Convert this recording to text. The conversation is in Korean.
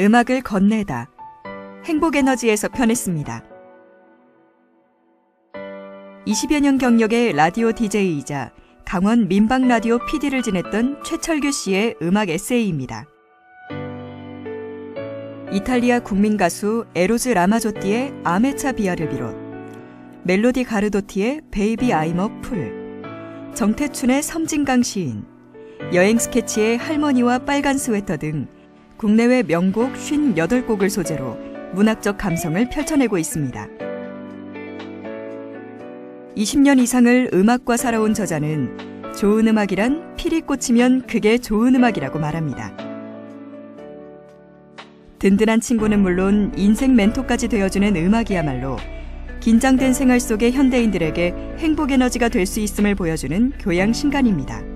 음악을 건네다. 행복에너지에서 편했습니다. 20여 년 경력의 라디오 DJ이자 강원 민방 라디오 PD를 지냈던 최철규 씨의 음악 에세이입니다. 이탈리아 국민 가수 에로즈 라마조띠의 아메차 비아를 비롯 멜로디 가르도티의 베이비 아이머 풀, 정태춘의 섬진강 시인, 여행 스케치의 할머니와 빨간 스웨터 등 국내외 명곡 58곡을 소재로 문학적 감성을 펼쳐내고 있습니다. 20년 이상을 음악과 살아온 저자는 좋은 음악이란 필이 꽂히면 그게 좋은 음악이라고 말합니다. 든든한 친구는 물론 인생 멘토까지 되어주는 음악이야말로 긴장된 생활 속의 현대인들에게 행복 에너지가 될 수 있음을 보여주는 교양 신간입니다.